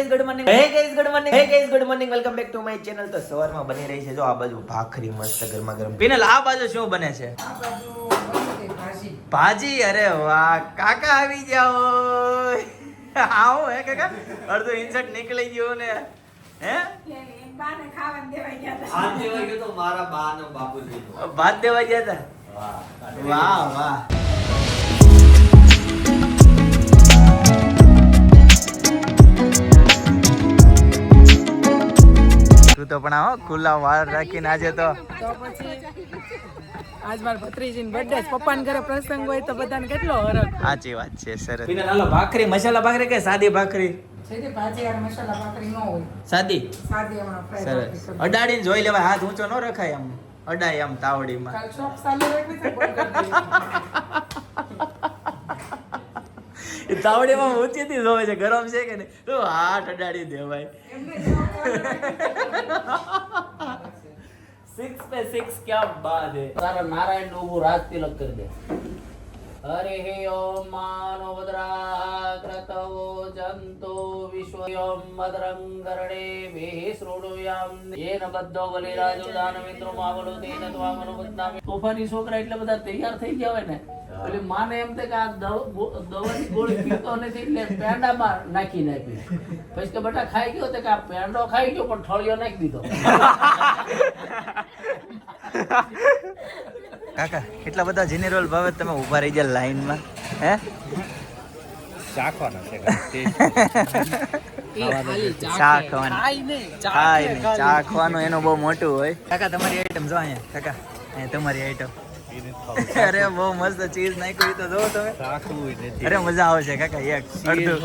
Guys good morning hey guys good morning hey guys good morning welcome back to my channel તો સવારમાં બની રહી છે જો આ બાજુ ભાખરી મસ્ત ગરમા ગરમ પિનલ આ બાજુ શું બને છે? ભાજી. અરે વાહ કાકા આવી જાઓ આવો હે કાકા. અડધો ઇન્સર્ટ નીકળી ગયો ને. હે? ભાત દેવા ગયા હતા. વાહ વાહ. તું તો પણ આવો ખુલ્લા વાળ રાખીને આજે તો આજ માર ભત્રીજીની છે. પપ્પાને ઘરે પ્રસંગ હોય તો બધાને કેટલો હરખ સાચી વાત છે સરસ. પીને હાલો ભાખરી મસાલા ભાખરી કે સાદી ભાખરી? છે તે ભાજી અને મસાલા ભાખરી ન હોય. સાદી? સરસ. અડાડીને જોઈ લેવાય હાથ ઊંચો ન રખાય આમ. અડાય આમ તાવડીમાં. તાવડીમાં ઊંચીથી જોવે છે ગરમ છે કે નહીં? તો હાથ અડાડી દેવાય. એમને shop ચાલુ રાખી છે. સિક્સ पे સિક્સ क्या बात है તારા નારાયણ નું ઊભું રાજ તિલક કરી દે હરે હે ઓમ માનો ભદ્રાક્રતવો જંતો વિશ્વયમ ભદ્રં કરણે વેહી શ્રોણુયામ યેન બદ્ધો બલિરાજો દાન મિત્રો માવલો તેન ત્વામનો બદનામી તોફાની છોકરા એટલે બધા તૈયાર થઈ ગયા હોય ને એટલે માને એમ થાય કે આ દવાની ગોળી પીતો નથી એટલે પેંડામાં નાખી નાખી. પછી કે બેટા ખાઈ ગયો કે આ પેંડો ખાઈ ગયો પણ ઠળિયો નાખી દીધો. કાકા એટલા બધા જનરલ ભાવે તમે ઊભા રહી ગયા લાઈનમાં હે? ચા ખાવાનું ખાય નહીં, ચા ખાય કે નહીં ખાલી. ચા ખાવાનું એનું બહુ મોટું હોય. કાકા તમારી આઈટમ જો અહીંયા કાકા. અહીંયા તમારી આઈટમ અરે બહુ મસ્ત ચીઝ નાખ્યું તો જો તમે. અરે મજા આવશે કાકા એક અડધું.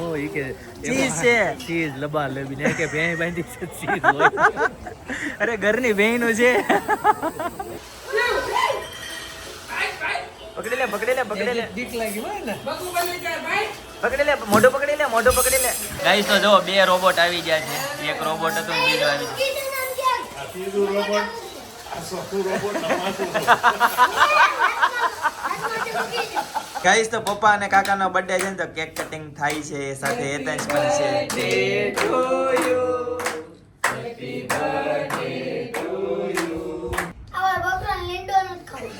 ચીઝ છે. ચીઝ લબા લબી ને કે ભેં બાંધી છે ચીઝ હોય. અરે ઘરની બહેનું છે. પકડી લે પકડી લે પકડી લે. બીક લાગી હોય ને બગુ બની જાય ભાઈ પકડી લે મોઢું પકડી લે મોઢું પકડી લે. ગાઈસ તો જો બે રોબોટ આવી ગયા છે. એક રોબોટ હતો બીજો આવી ગયો. ગાઈસ તો પપ્પા અને કાકાનો બર્થડે છે ને તો કેક કટિંગ થાય છે સાથે એતેન્સ પણ છે. આવા બકરા લીંડો નથી ખાવું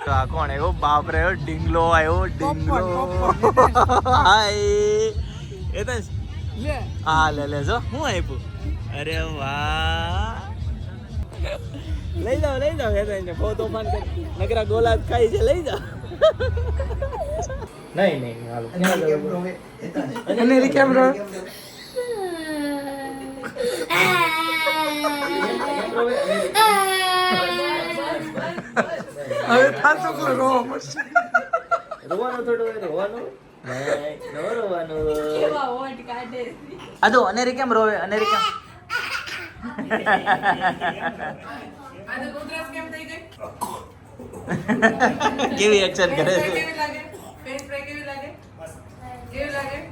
તો આ કોણ આવ્યો? બાપ રહ્યો ડીંગલો આવ્યો ડીંગલો હાય એ લે હા લે લે જો હું આપ્યું અરે વાહ. લઈ જાઓ લઈ જાઓ એતેન્સ બહુ તોફાન કરી. નકરા ગોલા ખાઈ છે લઈ જાઓ. નહીં નહીં હાલો. અને કેમેરો હવે થાતો કોઈ રોવા મળશે? રોવાનું થોડું રોવાનું. નહીં, ન રોવાનું આ તો અનેરી કેમ રોવે અનેરી કેમ કેવી એક્શન કરે છે કેવી કેવી કેવી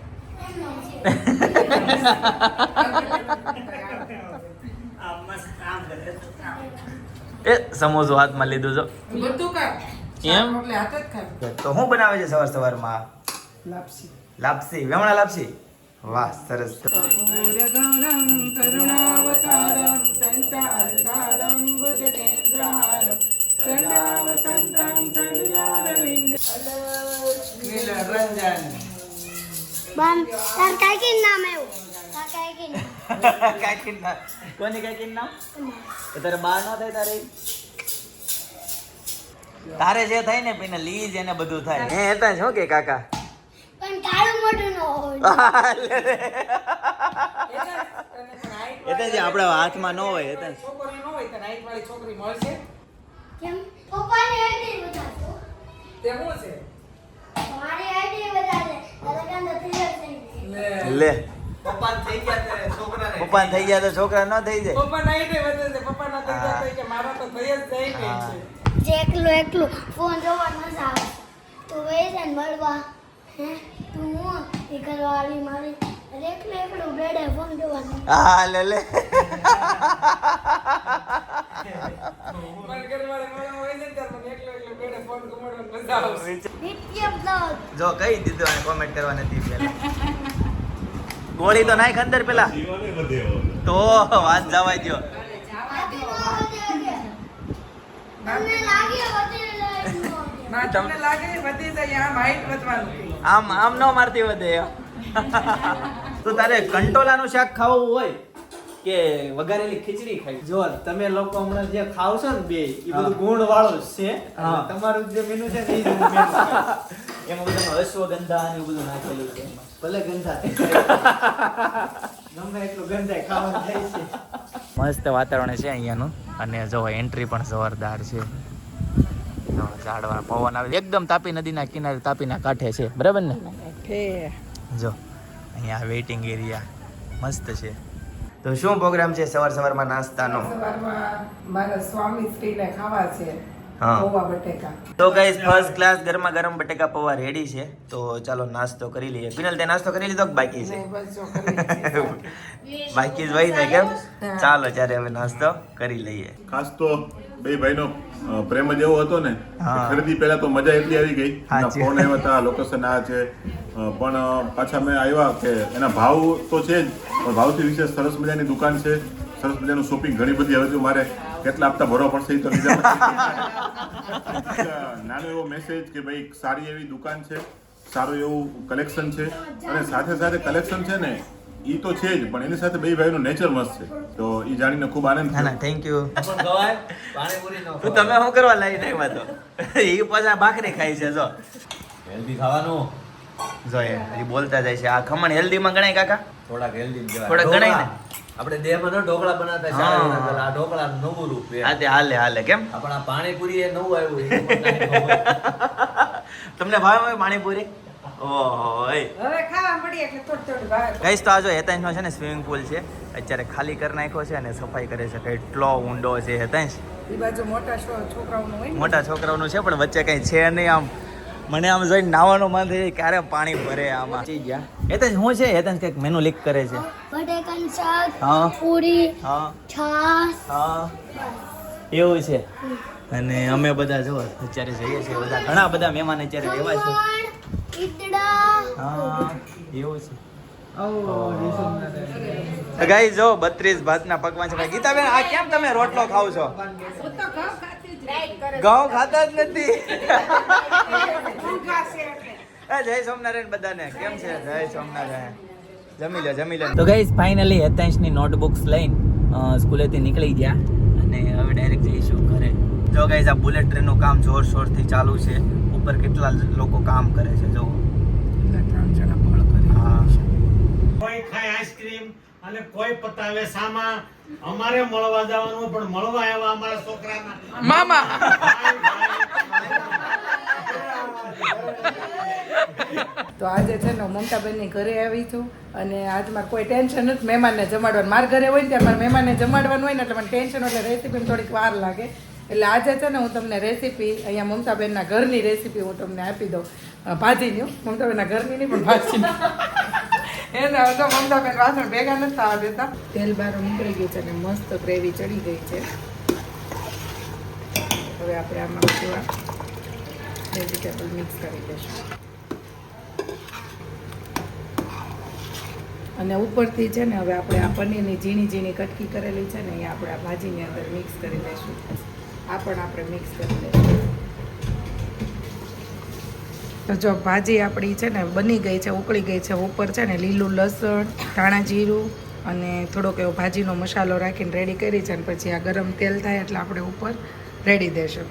એ સમોસો હાથમાં લીધું છો એમ? એટલે હાથ જ ખાય તો શું બનાવે છે સવાર સવારમાં લાપસી. લાપસી વેમણા લાપસી? વાહ સરસ. કરુણાવતારમ સંસારસારમ ભુજગેન્દ્રહારમ ચંડાવસંતમ ચંડિયારવિંદ નીલરંજન બામ તાર કાકી નામ આવ્યું. તાર કાકી નામ. કાકી ના કોની કાકી નામ? તો તારે બા નો થાય તારે? તારે જે થાય ને પછી લીજ એને બધું થાય. હે હતા શું કે કાકા? પણ કાળું મોઢું ન હોય. એ તો જે આપણા હાથમાં ન હોય છોકરી ન હોય તો નાઈટ વાળી છોકરી મળશે? કેમ? પપ્પાની આઈડી બતાવતો તે શું છે? મારી આઈડી બતાવે લગન તો થઈ જશે લે. લે. પપ્પા થઈ ગયા ત્યારે છોકરાને. પપ્પા થઈ ગયા તો છોકરા ન થઈ જાય. પપ્પા નાઈટ વધે પપ્પા ના થઈ ગયા કે મારા તો થઈ જ જાય ને. છે જે એકલું એકલું. ફોન જોવા ન આવે. તું વહી જાય ને મળવા. હે? લે લે. જો કહી દીધું અને કોમેન્ટ કરવા નથી પેલા ગોળી તો નાખ અંદર પેલા. તો વાત જવા દો. ના તમને લાગે વધી જાય હાઈટ વધવાનું. આમ આમ ન મારતી વધે તો તારે કંટોલાનું શાક ખાવું હોય કે વઘારેલી ખીચડી ખાઈ જો તમે લોકો હમણાં જે ખાવ છો ને બે એ બધું ગુણ વાળું જ છે. તમારું જે મેનુ છે ને. એમાં બધામાં અશ્વગંધા ને એવું બધું નાખેલું છે. ભલે ગંધા. ગમે એટલું ગંધા ખાવાનું થાય છે. મસ્ત વાતાવરણ છે અહીંયાનું. અને જો એન્ટ્રી પણ જોરદાર છે. જો ઝાડવા પવન આવે એકદમ તાપી નદીના કિનારે તાપીના કાંઠે છે. બરાબર ને? જો અહીંયા વેઇટિંગ એરિયા મસ્ત છે. તો શું પ્રોગ્રામ છે? સવાર સવારમાં નાસ્તાનો? મારા સ્વામી સ્ત્રીને ખાવા છે. પૌવા બટેકા. તો ગાઈસ ફર્સ્ટ ક્લાસ ગરમા ગરમ બટેકા પૌવા રેડી છે. તો ચાલો નાસ્તો કરી લઈએ. પિનલ તે નાસ્તો કરી લીધો કે બાકી છે. બાકી જ હોય ને કેમ? ચાલો ત્યારે હવે નાસ્તો કરી લઈએ. ખાસ તો બે ભાઈનો પ્રેમ જ એવો હતો ને. ખરીદી પહેલા તો મજા એટલી આવી ગઈ. ફોન આવ્યા હતા લોકેશન આ છે. પણ પાછા મેં આવ્યા કે એના ભાવ તો છે જ પણ ભાવથી વિશેષ સરસ મજાની દુકાન છે. સરસ મજાનું શોપિંગ ઘણી બધી હવે જો મારે કેટલા હપ્તા ભરવા પડશે તો લીધા નાનો એવો મેસેજ કે ભાઈ સારી એવી દુકાન છે સારું એવું કલેક્શન છે. અને સાથે સાથે કલેક્શન છે ને એ તો છે જ પણ એની સાથે બે ભાઈનું નેચર મસ્ત છે. તો એ જાણીને ખૂબ આનંદ ના થયો. થેન્ક યુ હું તમે શું કરવા લઈને આવ્યા તો? એ પાછા ભાખરી ખાય છે જો. હેલ્ધી ખાવાનું. જો એ બોલતા જાય છે. આ ખમણ હેલ્ધી માં ગણાય કાકા? થોડાક હેલ્ધી થોડાક ગણાય ને? આપણે દેહમાં ન ઢોકળા બનાવતા હા. શાળા આ ઢોકળા નવું રૂપ આજે હાલે હાલે. કેમ? આપણા પાણીપુરી એ નવું આવ્યું. તમને ભાવે હોય પાણીપુરી? ગઈશ તો આજો જો હેતાંશનો છે ને સ્વિમિંગ પુલ છે અત્યારે ખાલી કરી નાખ્યો છે અને સફાઈ કરે છે. કેટલો ઊંડો છે હેતાંશ. મોટા છો- છોકરાઓનું હોય ને? મોટા છોકરાઓનું છે પણ વચ્ચે કઈ છે નહીં આમ. મને આમ જોઈને નાવાનો મન થઈ જાય ક્યારે પાણી ભરે આમાં? થઈ ગયા. હેતાંશ શું છે? હેતાંશ કંઈક મેનુ લીક કરે છે. બટેકાનું શાક હા. પૂરી હા. છાસ હા. એવું છે. અને અમે બધા જો અત્યારે જઈએ છીએ બધા. ઘણા બધા મહેમાન અત્યારે રહેવા છે. હા એવું છે. ગાઈ જો બત્રીસ ભાતના પકવાન છે. ભાઈ ગીતાબેન આ કેમ તમે રોટલો ખાવ છો? ઘઉં ખાતી જ નથી. જય સોમનારાયણ બધાને. કેમ છે? જય સોમનારાયણ જમી લે જમી લે. તો ગાઈસ ફાઇનલી હેતાંશની નોટબુક્સ લઈને સ્કૂલેથી નીકળી ગયા અને હવે ડાયરેક્ટ જઈશું ઘરે. જો ગાઈઝ આ બુલેટ ટ્રેનનું કામ જોર શોરથી ચાલુ છે. ઉપર કેટલા લોકો કામ કરે છે જો કોઈ ખાય આઈસ્ક્રીમ અને કોઈ પતાવે સામા અમારે મળવા જવાનું પણ મળવા આવ્યા અમારા છોકરાના. મામા. તો આજે છે ને હું મમતાબેનની ઘરે આવી છું અને આજ મારે કોઈ ટેન્શન નથી. મહેમાનને જમાડવાનું. મારા ઘરે હોય ને ત્યારે મારે મહેમાનને જમાડવાનું હોય ને એટલે મને ટેન્શન એટલે રેસીપી થોડીક વાર લાગે. એટલે આજે છે ને હું તમને રેસીપી અહીંયા મમતાબેનના ઘરની રેસીપી હું તમને આપી દઉં. ભાજી ભાજીની હો. મમતાબેનના ઘરની નહીં પણ ભાજીની. એને તો મમતાબેન વાસણ ભેગા નથી થવા દેતા. તેલ બાર નીકળી ગયું છે અને મસ્ત ગ્રેવી ચડી ગઈ છે. હવે આપણે આમાં થોડા વેજીટેબલ મિક્સ કરી દઈશું. અને ઉપરથી છે ને હવે આપણે આ પનીરની ઝીણી ઝીણી કટકી કરેલી છે ને એ આપણે આ ભાજીની અંદર મિક્સ કરી દઈશું. આ પણ આપણે મિક્સ કરી દઈશું. તો જો ભાજી આપણી છે ને બની ગઈ છે, ઉકળી ગઈ છે, ઉપર છે ને લીલું લસણ, ધાણા જીરું અને થોડોક એવો ભાજીનો મસાલો રાખીને રેડી કરી છે અને પછી આ ગરમ તેલ થાય એટલે આપણે ઉપર રેડી દેશું.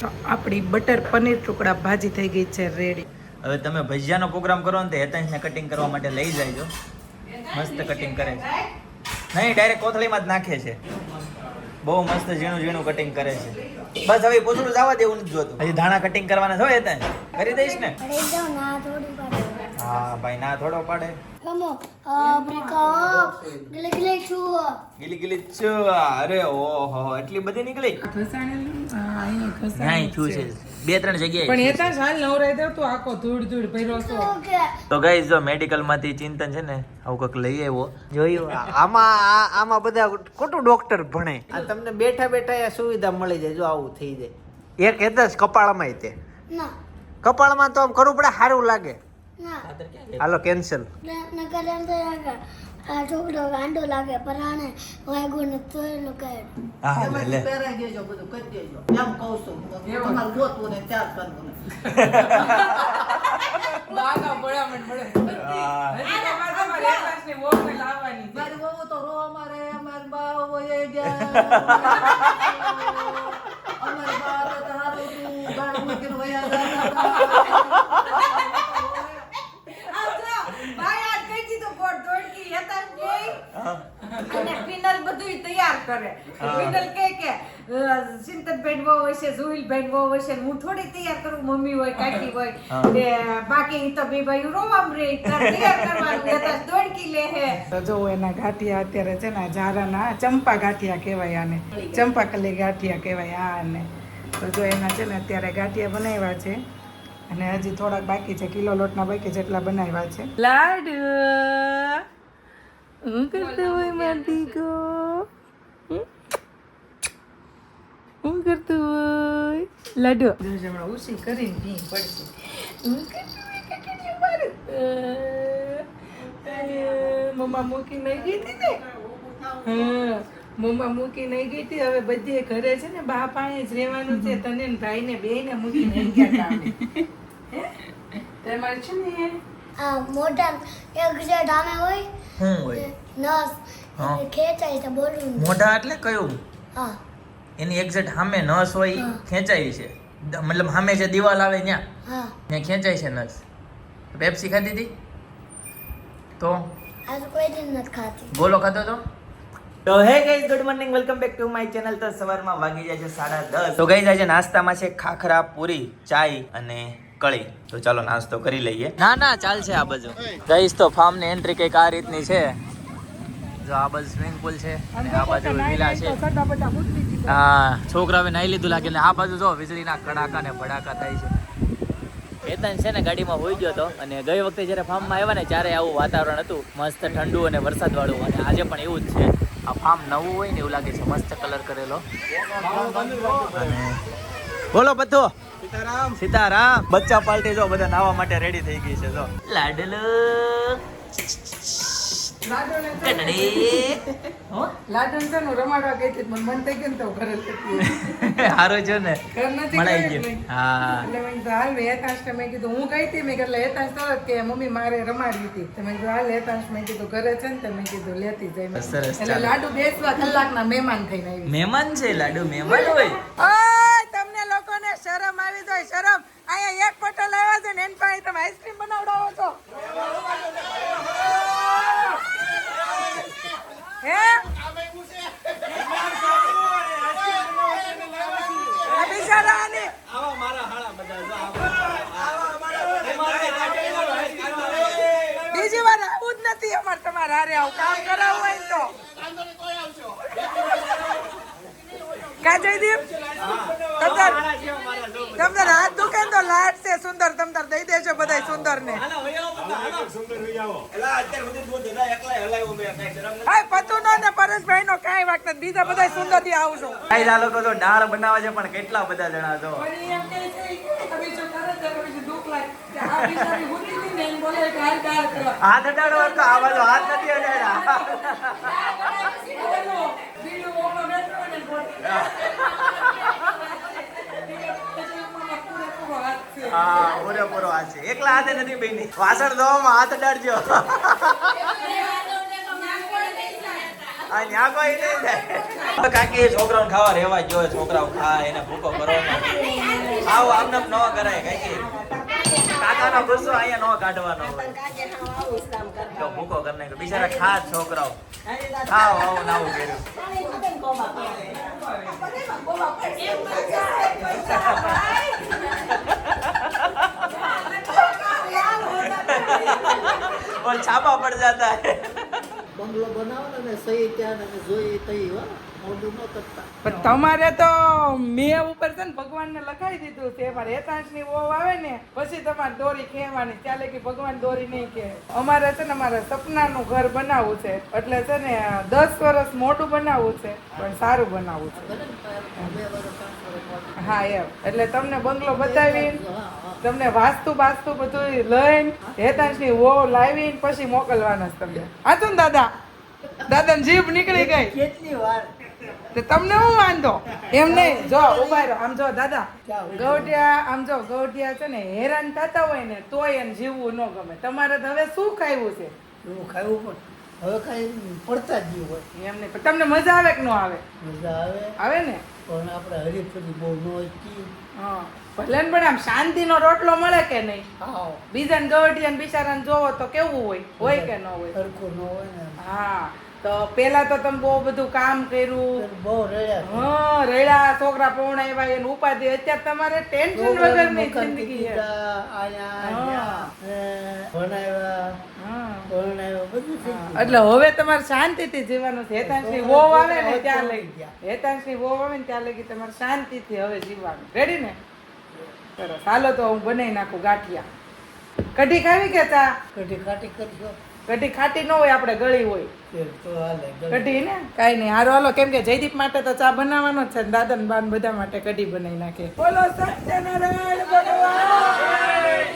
તો આપણી બટર પનીર ટુકડા ભાજી થઈ ગઈ છે રેડી હવે તમે ભજીયાનો પ્રોગ્રામ કરો ને તો હેતાંશને કટિંગ કરવા માટે લઈ જાયજો. મસ્ત કટિંગ કરે છે. નહીં ડાયરેક્ટ કોથળીમાં જ નાખે છે. બહુ મસ્ત ઝીણું ઝીણું કટિંગ કરે છે. બસ હવે પૂછડું જવા દેવું નથી જોતું. હજી ધાણા કટિંગ કરવાના જોઈએ હેતાંશ કરી દઈશ ને. હા ભાઈ ના થોડો પાડે. on. Abricot. Gilli gilly chew. ગીલી ગીલી ચો અરે ઓહો એટલી બધી નીકળી? ઘસાણેલું હા અહીં ન્યાય થયું છે? બે ત્રણ પણ જગ્યાએ એ ત્યાં હાલ નવરાઈ દઉં તું આખો ધૂળ ધૂળ પહેરો તો તો ગઈ જો મેડિકલમાંથી ચિંતન છે ને આવું કંઈક લઈ આવ્યો. જોયું? આમાં આ- આમાં બધા ખોટું ડોક્ટર ભણે. આ તમને બેઠા બેઠા એ સુવિધા મળી જાય જો આવું થઈ જાય. એક હેતા કપાળમાં તે. ના. કપાળમાં તો આમ કરવું પડે સારું લાગે. હાલો કેન્સલ છોકરો ગાંડો લાગે પણ આને વાગ્યું ને તો એ હા લે લે. પહેરાઈ દેજો બધું કરી દેજો. એમ કહું છું. તમારે ગોતવું ને ત્યાર કરવું બાગા પડ્યા મને પડે હજી તો મારે તમારે એક ગ્લાસની બોટલ લાવવાની મારી વહુ તો રો અમારે અમારી બા વહી ગયા. અમારી બા તો હારું હતું, મૂકીને વયા ગયા. આ જો, ભાઈ આ કઈ દીધું કોટ દોડકી હતા જ નહીં. અને પિનલ બધુંય તૈયાર કરે. પિનલ કે કે સિંતનબેન બહુ હોય છે જુહિલબેન બહુ હોય છે હું થોડી તૈયાર કરું મમ્મી હોય કાકી હોય ને બાકી તો બે ભાઈ રોવામ રે તૈયાર કરવાનું હતા દોડકી લે હે. જો એના ગાંઠિયા અત્યારે છે ને જારાના ચંપા ગાંઠિયા કહેવાય આને. ચંપા કલી ગાંઠિયા કહેવાય આ આને. તો જો એના છે ને અત્યારે ગાંઠિયા બનાવ્યા છે. અને હજી થોડાક બાકી છે કિલો લોટના બાકી જેટલા બનાવ્યા છે. લાડુ. હું કરતો હોય માટીકો હું કરતો હોય લાડુ હમણાં ઉસી કરીને પી પડશે હું કરતો હોય કાકડીઓ મારું. મમ્મા મૂકી નહીં ગઈ હતી ને હા મમ્મા મૂકી નહીં ગઈ હતી હવે બધે ઘરે છે ને બા પાણી જ રહેવાનું છે તને ને ભાઈને બેને મૂકી નહીં ગયા કામે. તમારે છે ને એક જે ડામે હોય શું હોય? નસ ખેંચાય છે બોલવું. મોઢા એટલે કયું? હા. એની એક્ઝેક્ટ સામે નસ હોય ખેંચાય છે. મતલબ સામે જે દિવાલ આવે ત્યાં હા. ત્યાં ખેંચાય છે નસ. પેપ્સી ખાધી હતી? તો? આજ તો કોઈ દિન નથી ખાતી. બોલો ખાતો તો? તો hey guys good morning welcome back to my channel તો સવારમાં વાગી જાય છે સાડા દસ. તો ગાઈઝ આજે નાસ્તામાં છે ખાખરા પૂરી ચાય અને કળી. તો ચાલો નાસ્તો કરી લઈએ. ના ના ચાલશે આ બાજુ. ગાઈઝ તો ફાર્મની એન્ટ્રી કંઈક આ રીતની છે. જો આ બાજુ સ્વિમિંગ પુલ છે અને આ બાજુ વિલા છે. હા છોકરાઓએ નાઈ લીધું લાગે ને આ બાજુ જો વીજળીના કડાકા ને ભડાકા થાય છે. કેતન છે ને ગાડીમાં હોઈ ગયો હતો અને ગઈ વખતે જ્યારે ફાર્મમાં આવ્યા ને ત્યારે આવું વાતાવરણ હતું. મસ્ત ઠંડુ અને વરસાદ વાળું અને આજે પણ એવું જ છે. આ ફાર્મ નવું હોય ને એવું લાગે છે મસ્ત કલર કરેલો. અને બોલો બધો. સીતારામ. સીતારામ. બચ્ચા પાલટી જો બધા નાવા માટે રેડી થઈ ગઈ છે જો. લાડલો. લાડન છે હોય. તમને લોકો હતી મને મન થઈ ગયું ને તો ઘરે લેતી હારો છે ને ઘર નથી મળાઈ ગયું ગયું એટલે. હા એટલે મેં કીધું હાલ હેતાંશ કે મેં કીધું હું ગઈ હતી મેં કીધું હેતાંશ તરત કે મમ્મી મારે રમાડી હતી તો મેં કીધું હાલ હેતાંશ મેં કીધું ઘરે છે ને તો મેં કીધું લેતી જઈ મેં. સરસ, એટલે ચાલો. લાડુ બેસવા કલાકના મહેમાન થઈને આવી મહેમાન છે લાડુ મહેમાન હોય ઓય તમને લોકોને શરમ આવી જાય શરમ અહીંયા એક બોટલ આવ્યા છે ને એન પાસે તમે આઈસ્ક્રીમ બનાવડાવો છો હે આ બિચારાને બીજી વાર આવું જ નથી અમારે તમારે હારે આવું કામ કરાવવું હોય ને તો કા જયદીપ તમતાર તમતાર હાથ દુખે ને તો લાટ છે સુંદર તમતાર દઈ દેજો બધાય સુંદર ને હાય પતુ નો ને પરેશભાઈ નો કાંઈ વાક નથી બીજા બધાય સુંદરથી આવશો આ લોકો તો દાળ બનાવે છે પણ કેટલા બધા જણા તો હાથ અડાડો તો આ બાજુ હાથ નથી અડાડ્યા. હા પૂરેપૂરો હાથ છે. એકલા હાથે નથી બેની વાસણ ધોવામાં હાથ અડાડજો આ ન્યા કોઈ નહીં જાય કાકી છોકરાઓ ખાવા રેવા જો છોકરાઓ ખાય એને ભૂકો કરવાનો આવો આમને ન કરાય કાકી. કાકાનો ગુસ્સો અહીંયા ન કાઢવાનો તો ભૂકો કરને બિચારા ખા છોકરાઓ. ખાવ આવું નાવું કર્યું. છાપા પડ જતા. બંગલો બનાવો ને સહી ત્યાં ને જોઈ તઈ હો. પણ તમારે તો મેં ઉપર છે ને ભગવાનને લખાઈ દીધું છે મારે એકાંશની વહુ આવે ને પછી તમારે દોરી ખેવાની ચાલે કે ભગવાન દોરી નહીં કે. અમારે છે ને અમારે સપનાનું ઘર બનાવવું છે એટલે છે ને દસ વર્ષ મોટું બનાવવું છે પણ સારું બનાવવું છે. ને. હા એમ. એટલે તમને બંગલો બતાવી તમને વાસ્તુ બાસ્તુ બધું લઈને હેતાંશની વો લાવીને પછી મોકલવાના છે તમને. ને દાદા? દાદાની જીભ નીકળી ગઈ. કેટલી વાર? તો તમને હું વાંધો? એમ નહીં. જો ઊભા રહો. આમ જો દાદા ગૌટિયા આમ જો ગૌટિયા છે ને હેરાન થતા હોય ને તોય એને જીવવું ન ગમે. તમારે તો હવે શું ખાવું છે? એવું ખાવું પણ હવે કાંઈ પડતા જ હોય. એમ નહીં. તમને મજા આવે કે ન આવે? મજા આવે. આવે ને? પણ આપણે હરીફરી બહુ ન હોય હા. ભલે ને પણ આમ શાંતિનો રોટલો મળે કે નહીં? હા. બીજાને ગૌઢિયાને બિચારાને જોવો તો કેવું હોય? હોય કે ન હોય? સરખું ન હોય ને. હા. તો પેલા તો તમે બહુ બધું કામ કર્યું. બહુ હા રેડા છોકરા પૌણાવ્યા એને ઉપાધિ. અત્યારે તમારે ટેન્શન જિંદગી છે. બધું થઈ ગયું. એટલે હવે તમારે શાંતિથી જીવવાનું છે. હેતાંશની વહુ આવે ને ત્યાં લઈ ગયા. હેતાંશની વહુ આવે ને ત્યાં લગી તમારે શાંતિથી હવે જીવવાનું. રેડી ને? સરસ. હાલો તો હું બનાવી નાખું ગાંઠિયા. કઢી ખાવી કે ચા? કઢી ખાટી કરશો કઢી ખાટી ન હોય આપણે ગળી હોય કઢી ને કાંઈ નહીં હારો હાલો કેમ કે જયદીપ માટે તો ચા બનાવવાનો જ છે ને દાદા બાન બધા માટે કઢી બનાવી નાખે બોલો સત્યનારાયણ ભગવાન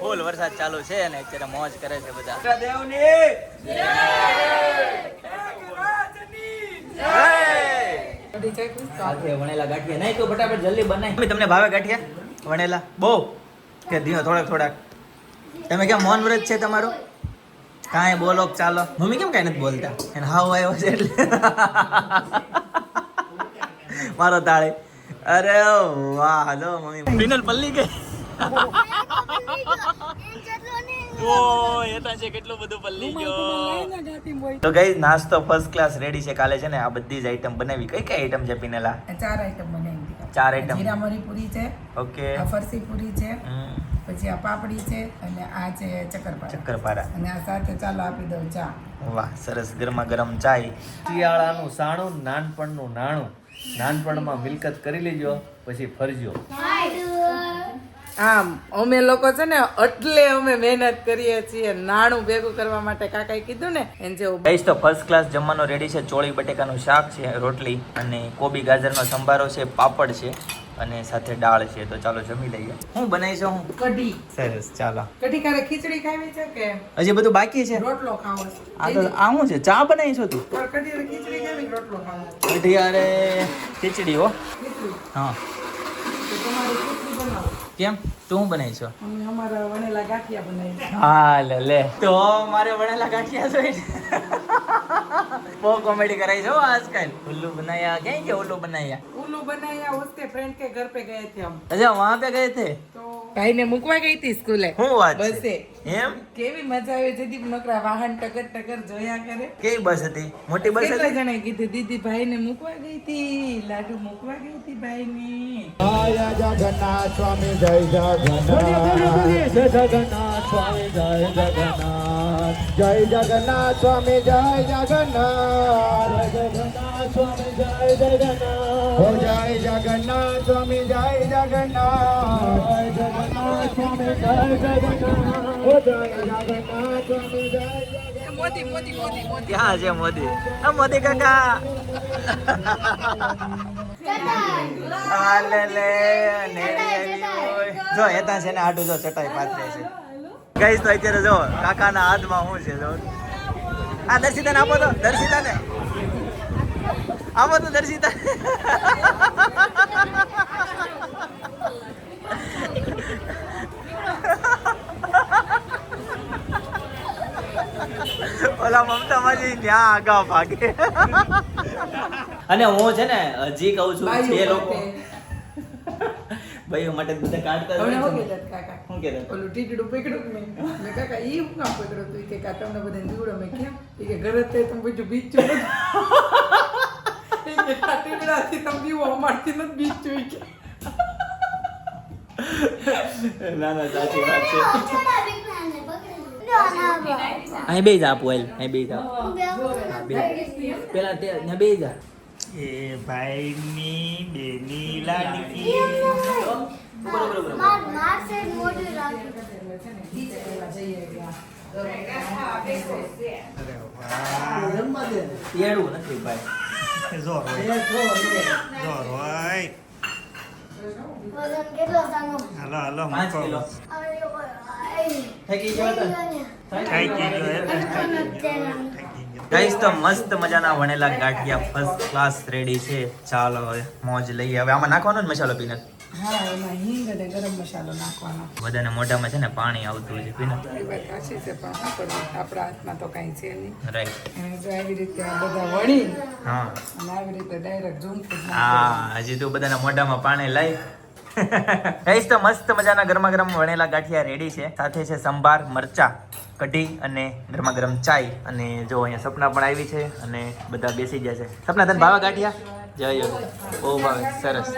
ફૂલ વરસાદ ચાલુ છે અને અત્યારે મોજ કરે છે બધા દેવની ચાખી? વણેલા ગાંઠિયા નહીં તો ફટાફટ જલ્દી બનાય. મમ્મી તમને ભાવે ગાંઠિયા? વણેલા. બહુ? કે ધીમો થોડાક થોડાક. તમે કેમ મૌન વ્રત છે તમારું? કાંઈ બોલો ચાલો. મમ્મી કેમ કાંઈ નથી બોલતા? એને હાવ આવ્યો છે એટલે. મારો તાળે. અરે વાહ લો મમ્મી. પલ્લી ગઈ તો છે કેટલું બધું પલ્લી ગયો. તો ગઈ નાસ્તો ફર્સ્ટ ક્લાસ રેડી છે. કાલે છે ને આ બધી જ આઈટમ બનાવી. કઈ કઈ આઈટમ છે પીનેલા? ચાર આઈટમ બનાવી ચાર આઈટમ જીરા મરી પૂરી છે ઓકે. ફરસી પૂરી છે પછી આ પાપડી છે અને આ છે ચક્કરપારા. ચક્કરપારા. અને આ સાથે ચાલો આપી દઉં ચા. વાહ સરસ ગરમા ગરમ ચાય. શિયાળાનું સાણું નાનપણનું નાણું. નાનપણમાં મિલકત કરી લેજો પછી ફરજો. આમ અમે લોકો છે ને એટલે અમે મહેનત કરીએ છીએ નાણું ભેગું કરવા માટે કાકાએ કીધું ને એને જેવું બેસ તો ફર્સ્ટ ક્લાસ જમવાનો રેડી છે ચોળી બટેકાનું શાક છે રોટલી અને કોબી ગાજરનો સંભારો છે પાપડ છે અને સાથે દાળ છે. તો ચાલો જમી લઈએ. હું બનાવીશું હું? કઢી. સરસ ચાલો. કઢી કારે ખીચડી ખાવી છે કે હજી બધું બાકી છે? રોટલો ખાવો છે? આ તો આ શું છે ચા બનાવીશું તું? પણ કઢી અને ખીચડી ખાવી રોટલો ખાવો? કઢી અરે ખીચડી હો. હા. તો તમારી ખીચડી બનાવો કેમ તું બનાવીશો અમારા વણેલા ગાંઠિયા લે તો મારે વણેલા ગાંઠિયા જોઈ બહુ કોમેડી કરાઈ છે આજકાલ. ઉલ્લુ બનાયા ક્યાં કે ઉલ્લુ બનાયા? ઉલ્લુ બનાયા ઉસકે ફ્રેન્ડ કે ઘર પે ગયે થે હમ અચ્છા વહાં પે ગયે થે ભાઈને મૂકવા ગઈ હતી સ્કૂલે. હું વાત બસે. એમ? કેવી મજા આવે જદીપ નકરા વાહન ટકર ટકર જોયા કરે. કેવી બસ હતી? મોટી બસ હતી? જણે કીધું દીદી ભાઈ ને મૂકવા ગઈ હતી. લાડુ મૂકવા ગઈ હતી ભાઈને. જય જગન્નાથ સ્વામી જય જય ભાઈ ને મોદી મોદી મોદી મોદી ક્યાં છે મોદી મોદી મોદી મોદી હા લે મોદી મોદી કાકા જો એતા છે ને આડું જો ચટાઈ પાથરે છે ગઈશ તો અત્યારે જો કાકાના હાથમાં શું છે જો આ દર્શિતાને આપો તો દર્શિતાને આપો તો દર્શિતા ઓલા મમતા માજી ત્યાં આગા ભાગે. અને હું છે ને હજી કહું છું બે લોકો માટે. ભાઈઓ માટે બધા કાઢતા હવે હું કાકા? શું કહેતા ઓલું ટીટડું કે નહીં? મેં કાકા ઈ હું કામ પકડ્યું તું કે કાકા તમને બધા દીવડો મેં કેમ? કે ઘરે તે તમે બીજું બીચ છો ઈ કે ટીટડાથી તમે બીવો અમારથી નથી બીચ છો કે. ના ના સાચી વાત છે. પકડી. અહીં બે જા આપું અહીં બે જા. હું. હા, પેલા બે જા. એ ભાઈની બેની લાડકી માર માર સાઈડ મોઢું રાખ્યું તેડું નથી ભાઈ જો રોય. જો રોય. વજન કેટલો સાનો હાલો હાલો પાંચ મૂકો. કિલો અરે ઓય. થઈ ગઈ થઈ છે ને. ગાઈસ તો મસ્ત મજાના વણેલા ગાંઠિયા ફર્સ્ટ ક્લાસ રેડી છે. ચાલો હવે મોજ લઈએ. હવે આમાં નાખવાનો જ મસાલો પીનટ હા એમાં હિંગ અને ગરમ મસાલો નાખવાનો. બધાને મોઢામાં છે ને પાણી આવતું છે પીનટ આપણા હાથમાં તો કાંઈ છે નહીં. રાઈટ જો આવી રીતે આ બધા વળી હા. અને આવી રીતે ડાયરેક્ટ ઝૂમ હા હજી તું બધાના મોઢામાં પાણી લઈ ગાઈસ, તો મસ્ત મજાના ગરમા ગરમ વણેલા ગાંઠિયા રેડી છે. સાથે છે સંભાર, મરચા, કઢી અને ગરમા ગરમ ચાય. અને જો અહીંયા સપના પણ આવી છે અને બધા બેસી ગયા છે. સપના, તને ભાવા ગાંઠિયા? જય યોગી. બહુ ભાવે સરસ.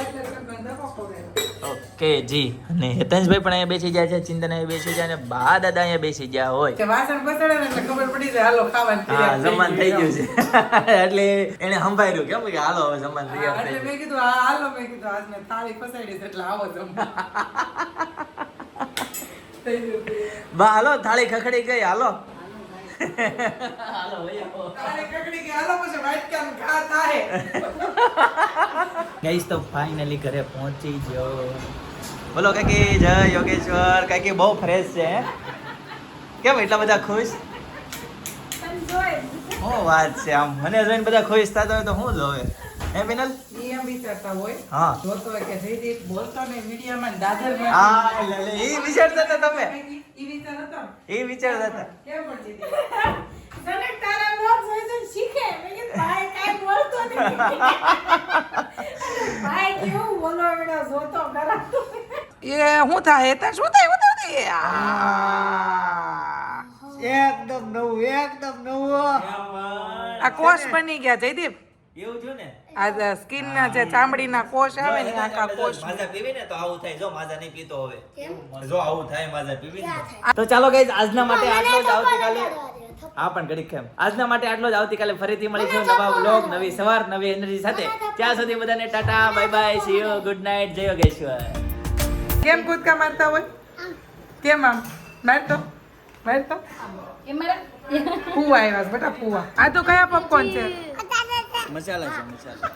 ઓકે જી. અને હેતંશભાઈ પણ અહીંયા બેસી ગયા છે ચિંતન અહીંયા બેસી ગયા અને બા દાદા અહીંયા બેસી ગયા હોય. વાસણ બસડે એટલે ખબર પડી જાય હાલો ખાવાનું હા જમવાનું થઈ ગયું. છે. એટલે એને સંભાળ્યું કેમ કે હાલો હવે જમવાનું તૈયાર એટલે થઈ મેં કીધું હા હાલો મેં કીધું આજને થાળી ફસાડી છે એટલે આવો જમવા. બા હાલો થાળી ખખડી ગઈ હાલો. હાલો ગાઈસ તો ફાઇનલી ઘરે પહોંચી ગયો. બોલો કાકી જય યોગેશ્વર. કાકી બહુ ફ્રેશ છે કેમ એટલા બધા ખુશ? શું વાત છે આમ? મને જોઈને બધા ખુશ થતા હોય તો હું જોવે? હે બિનલ એમ વિચારતા હોય. હા. જોતો હોય કે જયદીપ બોલતો ને મીડિયામાં દાદર હા એ વિચારતા હતા તમે. એ વિચારતા હતા. કેમ પણ તારા વ્લોગ જોઈ જોઈને શીખે. મેં કીધું ભાઈ કાંઈ બોલતો નથી ભાઈ કેવું બોલો એવડો જોતો કરાતો એ શું થાય? તા શું થાય? હું થાય? એકદમ નવું એકદમ નવું. આ કોષ બની ગયા જયદીપ. એવું થયું ને? આ સ્કિન ના જે ચામડીના કોષ આવે ને આખા કોષ માજા પીવી ને તો આવું થાય. જો માજા નહીં પીતો હવે. જો આવું થાય માજા પીવી ને તો. ચાલો ગાઈઝ આજના માટે આટલો જ આવતીકાલે. હા પણ ઘડીક કેમ? આજના માટે આટલો જ આવતીકાલે ફરીથી મળીશું નવા વ્લોગ નવી સવાર નવી એનર્જી સાથે. ત્યાં સુધી બધાને tata bye bye see you good night જય યોગેશ્વર. કેમ કૂદકા મારતા હોય? કેમ આમ? મારતો? મારતો? ફુવા આવ્યા બેટા ફુવા. આ તો કયા પોપકોર્ન છે? મસાલા છે મસાલા.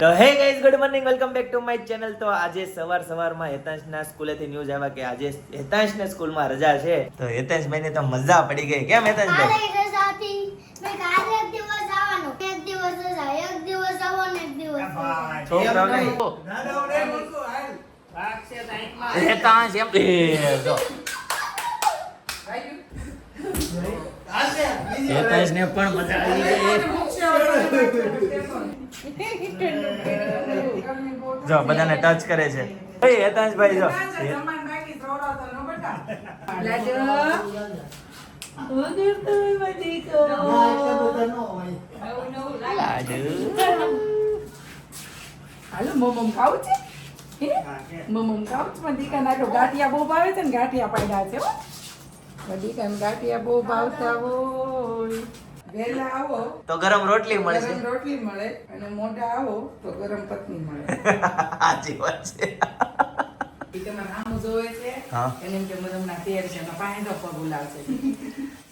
તો hey guys good morning welcome back to my channel તો આજે સવાર સવારમાં હેતાંશના સ્કૂલેથી ન્યૂઝ આવ્યા કે આજે હેતાંશને સ્કૂલમાં રજા છે તો હેતાંશભાઈને તો મજા પડી ગઈ કેમ હેતાંશ ભાઈ રજા હતી. મેં કાલે એક દિવસ આવવાનું. એક દિવસ રજા. એક દિવસ આવો ને એક દિવસ. છોકરાઓને હેતાંશ એમ જો, બધાને ટચ કરે છે. એ, હેતાંશભાઈ, જો. હાલો મોમમ ખાવું છે? મોમમ ખાવું છે ગાંઠિયા બહુ ભાવે છે ને ગાંઠિયા પડ્યા છે હો કંગાટિયા બહુ ભાવતા હોય. વહેલા આવો. તો ગરમ રોટલી મળે ગરમ રોટલી મળે અને મોઢા આવો તો ગરમ પત્ની મળે. સાચી વાત છે.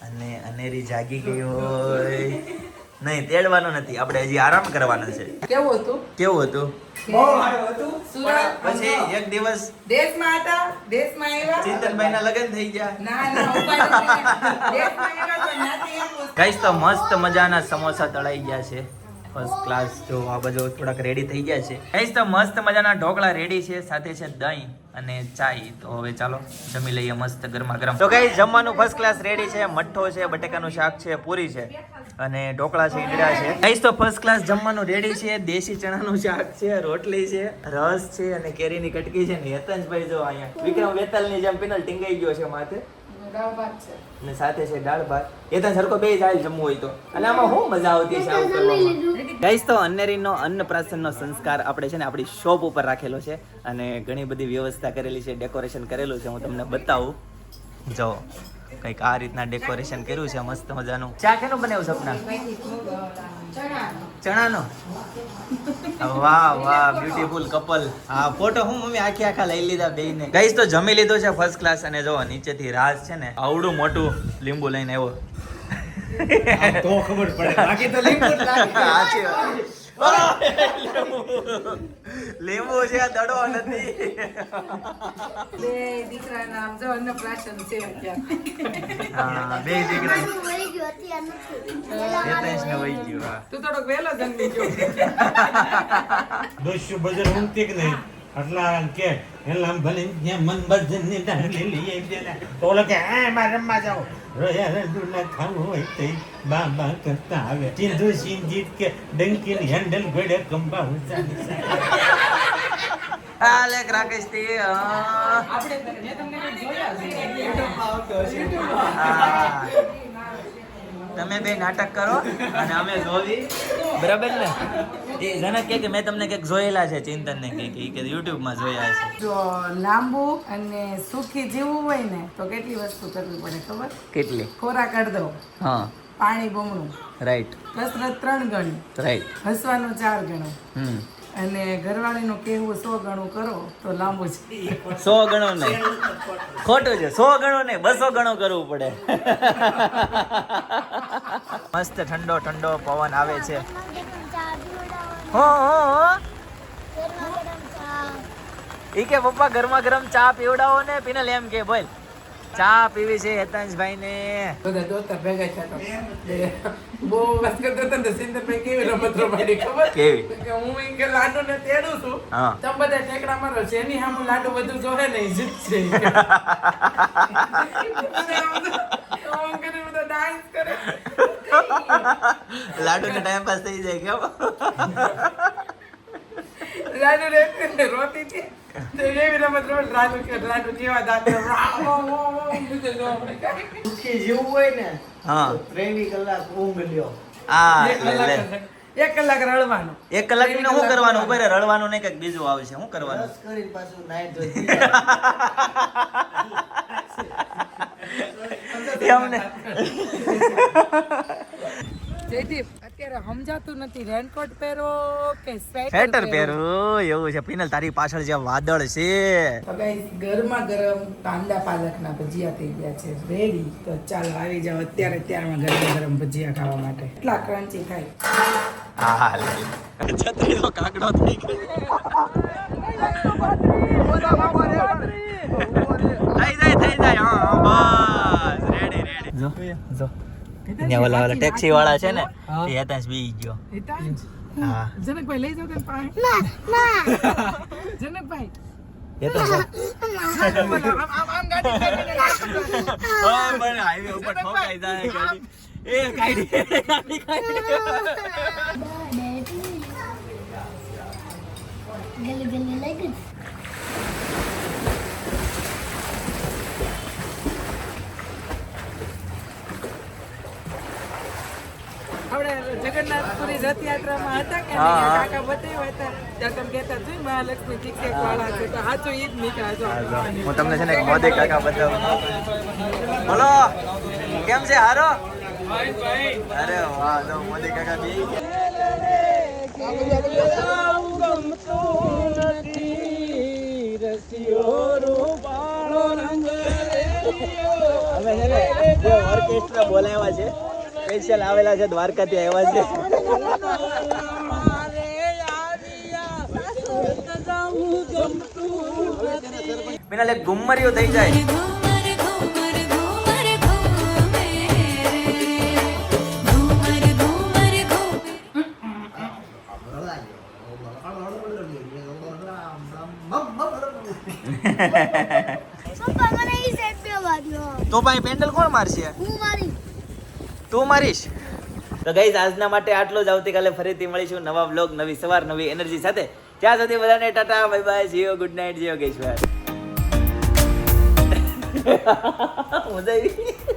અને અનેરી જાગી ગઈ હોય. નહીં તેડવાનો નથી. આપણે હજી આરામ કરવાનો છે. કેવું હતું? કેવું હતું? બહુ સારું હતું. સુરત પછી એક દિવસ દેશમાં હતા દેશમાં આવ્યા? ચિંતનભાઈ ના લગ્ન થઈ ગયા. ના ના ઉપાડ દેશમાં આવ્યા તો ત્યાંથી એમ તો મસ્ત મજાના સમોસા તળાઈ ગયા છે. ફર્સ્ટ ક્લાસ જો આ બધો થોડાક રેડી થઈ ગયા છે. કઈશ તો મસ્ત મજાના ઢોકળા રેડી છે સાથે છે દહીં અને ચાય. તો હવે ચાલો જમી લઈએ મસ્ત ગરમા ગરમ. તો કઈ જમવાનું ફર્સ્ટ ક્લાસ રેડી છે મઠ્ઠો છે બટેકાનું શાક છે પૂરી છે અને ઢોકળા છે ઈંડળા છે. કઈશ તો ફર્સ્ટ ક્લાસ જમવાનું રેડી છે દેશી ચણાનું શાક છે રોટલી છે રસ છે અને કેરીની કટકી છે ને હેતંશભાઈ જો અહીંયા વિક્રમ વેતાલની જેમ પિનલ ટીંગાઈ ગયો છે માથે. દાળ ભાત છે. અને સાથે છે દાળ ભાત. એ તો સરખો બે જાય જમવું હોય તો. અને આમાં શું મજા આવતી છે આવું કરવામાં? ગાઈસ તો અન્નેરીનો અન્નપ્રાશનનો સંસ્કાર આપણે છે ને આપણી શોપ ઉપર રાખેલો છે અને ઘણી બધી વ્યવસ્થા કરેલી છે ડેકોરેશન કરેલું છે હું તમને બતાવું. જો કંઈક આ રીતના ડેકોરેશન કર્યું છે મસ્ત મજાનું. ચા કેનું બનાવ્યું સપના ચણાનો? વાહ વાહ બ્યુટીફુલ કપલ હા ફોટો હું મમ્મી આખી આખા લઈ લીધા બેયને. ગઈસ તો જમી લીધો છે ફર્સ્ટ ક્લાસ અને જો નીચેથી રાજ છે ને આવડું મોટું લીંબુ લઈને આવ્યો. તો ખબર પડે. બાકી તો લીંબુ લીંબુ છે દડો નથી. બે દીકરા નામ જો અન્નપ્રાશન છે હા બે દીકરા. તું થોડોક વહેલો જન્મી ગયો દોસ્યો બજાર ઊંઘતી કે નહીં? એટલા કે એલા ભલે મન ભજનની ડાળી લઈએ દેલા. તો કે હે મારે રમવા જાઓ. રોયા રડુલા ખાવું હોય તે બા બા કરતા આવે સિંધુ સિંજીત કે ડંકીની હેન્ડલ ગોડે કંબા ઊંચા આ લેખ રાકેશ તે આપણે મેં તમને જોયા છે હા. તમે બે નાટક કરો અને અમે જોવી. બરાબર ને? એ જનક કે કે મેં તમને કંઈક જોયેલા છે ચિંતન ને કે કે યુટ્યુબમાં જોયા છે. જો લાંબુ અને સુખી જીવવું હોય ને તો કેટલી વસ્તુ કરવી પડે ખબર? કેટલી? ખોરાક અડધો હા. પાણી બમણું રાઈટ. કસરત ત્રણ ગણી રાઈટ. હસવાનું ચાર ગણું. હમ. અને ઘરવાળીનું કહેવું સો ગણું કરો તો લાંબુ છે સો ગણો નહીં. ખોટું છે. સો ગણો નહીં. બસો ગણો કરવું પડે. મસ્ત ઠંડો ઠંડો પવન આવે છે. હો હો હો. ઈ કે પપ્પા ગરમા ગરમ ચા પીવડાવો ને, પીને એમ કે, બોલ. ચા પીવી છે હેતાંશભાઈ ને બધા દોસ્તા ભેગા થયા બહુ વાત કરતો હતો ને સિંધરભાઈ કેવી રમત રમાડી ખબર? કેવી? કે હું ઈ કે લાડુ ને તેડું છું. હા. તમે બધા ટેકડા મારો છે એની સામે લાડુ બધું જોહે ને ઈ જીતશે. લાડુ ને ટાઈમ પાસ થઈ જાય કેમ લાડુ રોતી હતી. એવી રમત રમત લાડુ જેવા દાંત બધું જો આપણે કાંઈ. સુખી જીવવું હોય ને હા. ત્રેવીસ કલાક ઊંઘ લ્યો. આ એક લે. લે કલાક રડવાનું. એક કલાક ને શું કરવાનું? ઉપર રડવાનું. નહીં કંઈક બીજું આવશે. શું કરવાનું? કરીને પાછું નાઈ એમને જયદીપ અત્યારે સમજાતું નથી રેનકોટ પહેરો કે સ્વેટર પહેરું? એવું છે. પિનલ તારી પાછળ જે વાદળ છે. તો guys, ગરમા ગરમ કાંદા પાલકના ભજીયા થઈ ગયા છે. રેડી તો ચાલો આવી જાઓ અત્યારે અત્યારમાં ગરમા ગરમ ભજીયા ખાવા માટે. એટલા ક્રન્ચી થાય. હા લે લે. છત્રી તો કાકડો થઈ ગયો. થઈ જાય થઈ જાય. હા હા, બસ. રેડી રેડી જો. જો. ત્યાં ઓલા ઓલા ટેક્સી વાળા છે ને એ હેતાંશ બી ગયો. હા. જનકભાઈ લઈ જાઓ તને પાસે ના ના. જનકભાઈ. એ તો આમ આમ આમ ગાડી ફેરવીને રાખજો. હા, પણ હાઈવે ઉપર ઠોકાઈ જાય ગાડી એ કાઢી ગાડી કાઢી ગલી ગલી લાગી આપણે જગન્નાથપુરી રથયાત્રામાં હતા કે. કાકા બતાવ્યા હતા ત્યારે તમે કહેતા જોઈ મહાલક્ષ્મી ઠીક વાળા છે તો સાચું ઈ જ નીકળ્યા હું તમને છે ને એક મોદી કાકા બતાવું. બોલો કેમ છે? હારો? અરે વાહ તો મોદી કાકા બી. ઓર્કેસ્ટ્રા બોલાવ્યા છે સ્પેશિયલ આવેલા છે દ્વારકાથી આવ્યા છે. બિના એક ગુમરીઓ થઈ જાય. તો ભાઈ પેન્ડલ કોણ મારશે? હું તું મારીશ? તો ગઈઝ આજના માટે આટલું જ. આવતીકાલે ફરીથી મળીશું નવા બ્લોગ નવી સવાર, નવી એનર્જી સાથે. ત્યાં સુધી બધાને ટાટા બાય બાય જીઓ ગુડ નાઇટ જીઓ ગેશ્વર મજા આવી.